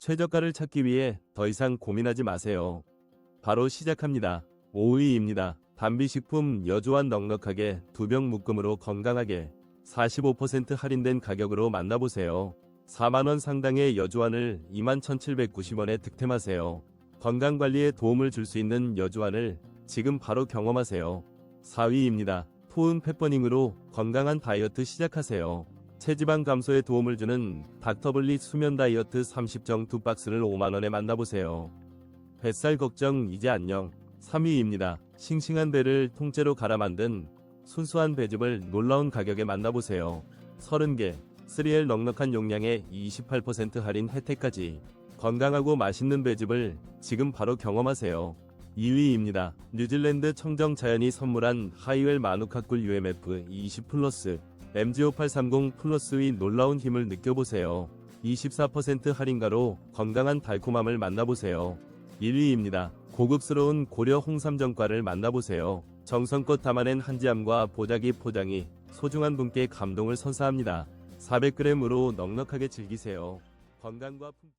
최저가를 찾기 위해 더 이상 고민하지 마세요. 바로 시작합니다. 5위입니다. 단비식품 여조한 넉넉하게 두 병 묶음으로 건강하게 45% 할인된 가격으로 만나보세요. 4만원 상당의 여주환을 21,790원에 득템하세요. 건강관리에 도움을 줄 수 있는 여주환을 지금 바로 경험하세요. 4위입니다. 포은 페퍼닝으로 건강한 다이어트 시작하세요. 체지방 감소에 도움을 주는 닥터블리 수면 다이어트 30정 두 박스를 5만원에 만나보세요. 뱃살 걱정 이제 안녕. 3위입니다. 싱싱한 배를 통째로 갈아 만든 순수한 배즙을 놀라운 가격에 만나보세요. 30개, 3L 넉넉한 용량에 28% 할인 혜택까지 건강하고 맛있는 배즙을 지금 바로 경험하세요. 2위입니다. 뉴질랜드 청정 자연이 선물한 하이웰 마누카꿀 UMF 20 플러스 MGO830 플러스의 놀라운 힘을 느껴보세요. 24% 할인가로 건강한 달콤함을 만나보세요. 1위입니다. 고급스러운 고려 홍삼정과를 만나보세요. 정성껏 담아낸 한지함과 보자기 포장이 소중한 분께 감동을 선사합니다. 400g으로 넉넉하게 즐기세요. 건강과 품...